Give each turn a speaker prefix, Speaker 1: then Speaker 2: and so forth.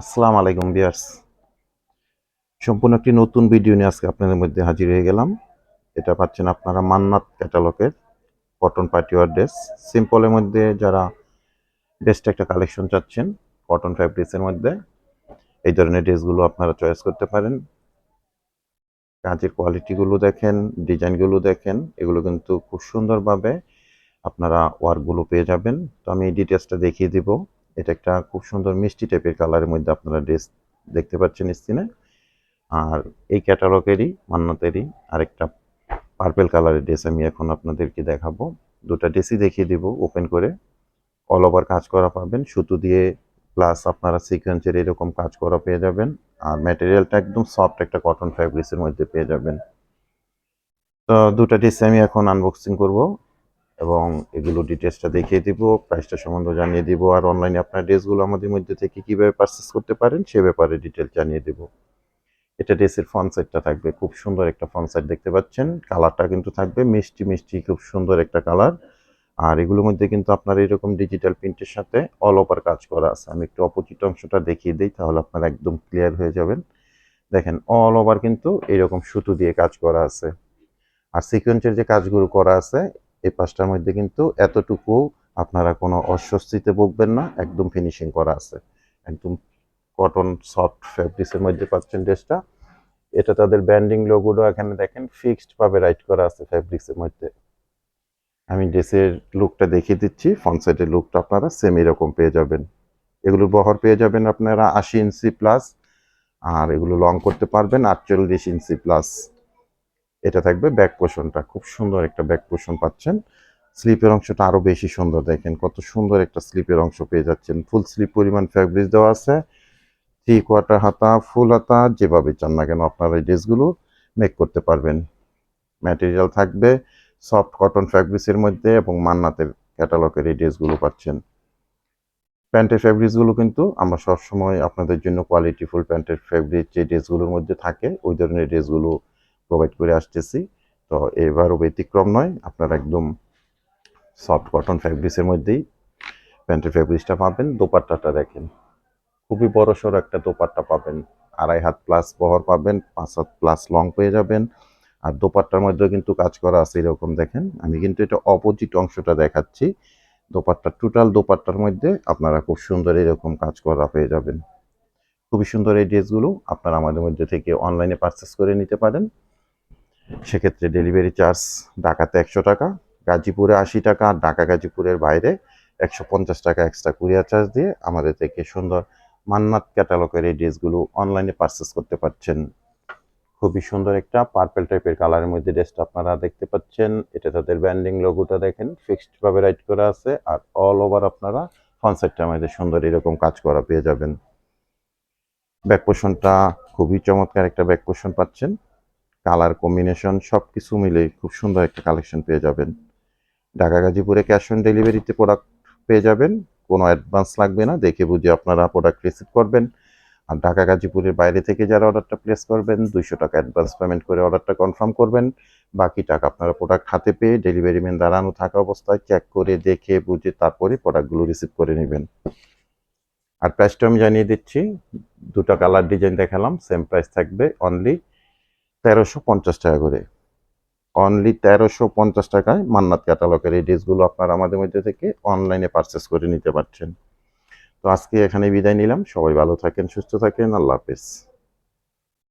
Speaker 1: আসসালামু আলাইকুম বিয়ার্স সম্পূর্ণ একটি নতুন ভিডিও নিয়ে আজকে আপনাদের মধ্যে হাজির হয়ে গেলাম। এটা পাচ্ছেন আপনারা মান্নাত ক্যাটালগের কটন পার্টিওয়ার ড্রেস সিম্পলের মধ্যে যারা বেস্ট একটা কালেকশন চাচ্ছেন কটন ফ্যাব্রিক্সের মধ্যে, এই ধরনের ড্রেসগুলো আপনারা চয়েস করতে পারেন। কাজের কোয়ালিটিগুলো দেখেন ডিজাইনগুলো দেখেন, এগুলো কিন্তু খুব সুন্দরভাবে আপনারা ওয়ার্কগুলো পেয়ে যাবেন। তো আমি এই ডিটেলসটা দেখিয়ে দিব। এটা একটা খুব সুন্দর মিষ্টি টাইপের কালারের মধ্যে আপনারা ড্রেস দেখতে পাচ্ছেন স্ক্রিনে আর এই ক্যাটালগেরই মান্নাতেরই আরেকটা পার্পেল কালারের ড্রেস আমি এখন আপনাদেরকে দেখাবো। দুটা ড্রেসই দেখিয়ে দিব ওপেন করে। অল ওভার কাজ করা পাবেন। সুতো দিয়ে প্লাস আপনারা সিকোয়েন্সের এরকম কাজ করা পেয়ে যাবেন। আর ম্যাটেরিয়ালটা একদম সফট একটা কটন ফ্যাব্রিক্সের মধ্যে পেয়ে যাবেন। তো দুটা ড্রেস আমি এখন আনবক্সিং করব। এবং এগুলো ডিটেলসটা দেখিয়ে দিব প্রাইসটা সম্বন্ধে জানিয়ে দিব, আর অনলাইনে আপনার ড্রেসগুলো আমাদের মধ্যে থেকে কীভাবে পারচেস করতে পারেন সে ব্যাপারে ডিটেল জানিয়ে দেব। এটা ড্রেসের ফ্রন্ট সাইডটা থাকবে, খুব সুন্দর একটা ফ্রন্ট সাইড দেখতে পাচ্ছেন। কালারটা কিন্তু থাকবে মিষ্টি মিষ্টি, খুব সুন্দর একটা কালার আর এগুলোর মধ্যে কিন্তু আপনার এরকম ডিজিটাল প্রিন্টের সাথে অল ওভার কাজ করা আছে। আমি একটু অপোজিট অংশটা দেখিয়ে দিই, তাহলে আপনারা একদম ক্লিয়ার হয়ে যাবেন। দেখেন অল ওভার কিন্তু এরকম সুতো দিয়ে কাজ করা আছে। আর সিকোয়েন্সের যে কাজগুলো করা আছে এই পাঁচটার মধ্যে কিন্তু এতটুকু আপনারা কোনো অস্বস্তিতে ভুগবেন না, একদম ফিনিশিং করা আছে। একদম কটন সফট ফ্যাব্রিক্সের মধ্যে পাচ্ছেন ড্রেসটা এটা তাদের ব্যান্ডিং লোগোটা এখানে দেখেন ফিক্সড ভাবে রাইট করা আছে ফ্যাব্রিক্সের মধ্যে। আমি ড্রেসের লুকটা দেখিয়ে দিচ্ছি ফ্রন্ট সাইডের লুকটা আপনারা সেম এরকম পেয়ে যাবেন। এগুলোর বহর পেয়ে যাবেন আপনারা আশি ইঞ্চি প্লাস আর এগুলো লং করতে পারবেন আটচল্লিশ ইঞ্চি প্লাস এটা থাকবে ব্যাক পোষণটা খুব সুন্দর একটা ব্যাক পোষণ পাচ্ছেন। স্লিপের অংশটা আরও বেশি সুন্দর দেখেন, কত সুন্দর একটা স্লিপের অংশ পেয়ে যাচ্ছেন। ফুল স্লিপ পরিমাণ ফ্যাব্রিক দেওয়া আছে। থ্রি কোয়ার্টার হাতা ফুল হাতা, যেভাবে চান না কেন আপনারা এই ড্রেসগুলো মেক করতে পারবেন। ম্যাটেরিয়াল থাকবে সফট কটন ফ্যাব্রিক্সের মধ্যে এবং মান্নাতের ক্যাটালগের এই ড্রেসগুলো পাচ্ছেন। প্যান্টের ফ্যাব্রিক্সগুলো কিন্তু আমরা সবসময় আপনাদের জন্য কোয়ালিটিফুল প্যান্টের ফ্যাব্রিক যে ড্রেসগুলোর মধ্যে থাকে, ওই ধরনের ড্রেসগুলো প্রোভাইড করে আসতেছি। তো এবারও ব্যতিক্রম নয়, আপনারা একদম সফট কটন ফ্যাব্রিক্সের মধ্যেই প্যান্টের ফ্যাব্রিক্সটা পাবেন, দোপাট্টাটা দেখেন, খুবই বড় সড়ো একটা দোপাট্টা পাবেন, আড়াই হাত প্লাস বহর পাবেন, পাঁচ হাত প্লাস লং পেয়ে যাবেন, আর দোপাট্টার মধ্যেও কিন্তু কাজ করা আছে এরকম দেখেন, আমি কিন্তু এটা অপোজিট অংশটা দেখাচ্ছি, দোপাট্টা টোটাল দোপাট্টার মধ্যে আপনারা খুব সুন্দর এরকম কাজ করা পেয়ে যাবেন। খুবই সুন্দর এই ড্রেসগুলো আপনারা আমাদের মধ্যে থেকে অনলাইনে পারচেস করে নিতে পারেন। সেক্ষেত্রে ডেলিভারি চার্জ ঢাকাতে একশো টাকা, গাজীপুরে আশি টাকা আর ঢাকা গাজীপুরের বাইরে একশো পঞ্চাশ টাকা এক্সট্রা কুরিয়ার চার্জ দিয়ে আমাদের থেকে সুন্দর মান্নাত ক্যাটালগের এই ড্রেসগুলো অনলাইনে পারচেস করতে পারছেন। খুবই সুন্দর একটা পার্পেল টাইপের কালারের মধ্যে ড্রেসটা আপনারা দেখতে পাচ্ছেন। এটা তাদের ব্যান্ডিং লোগোটা দেখেন ফিক্সড ভাবে রাইট করা আছে আর অল ওভার আপনারা ফ্রন্ট মধ্যে সুন্দর এরকম কাজ করা পেয়ে যাবেন। ব্যাক পোষণটা খুবই চমৎকার একটা ব্যাক পোষণ পাচ্ছেন। কালার কম্বিনেশন সব কিছু মিলে খুব সুন্দর একটা কালেকশন পেয়ে যাবেন। ঢাকা, গাজীপুরে ক্যাশ অন ডেলিভারিতে প্রোডাক্ট পেয়ে যাবেন। কোনো অ্যাডভান্স লাগবে না, দেখে বুঝে আপনারা প্রোডাক্ট রিসিভ করবেন। আর ঢাকা, গাজীপুরের বাইরে থেকে যারা অর্ডারটা প্লেস করবেন, দুইশো টাকা অ্যাডভান্স পেমেন্ট করে অর্ডারটা কনফার্ম করবেন। বাকি টাকা আপনারা প্রোডাক্ট হাতে পেয়ে ডেলিভারি ম্যান দাঁড়ানো থাকা অবস্থায় চেক করে দেখে বুঝে তারপরে প্রোডাক্টগুলো রিসিভ করে নেবেন। আর প্রাইসটা আমি জানিয়ে দিচ্ছি, দুটো কালার ডিজাইন দেখালাম সেম প্রাইস থাকবে অনলি তেরোশো পঞ্চাশ টাকা করে। অনলি তেরোশো পঞ্চাশ টাকায় মান্নাত ক্যাটালগের এই ড্রেসগুলো আপনারা আমাদের মধ্যে থেকে অনলাইনে পারচেস করে নিতে পারছেন। তো আজকে এখানে বিদায় নিলাম। সবাই ভালো থাকেন, সুস্থ থাকেন। আল্লাহ হাফেজ।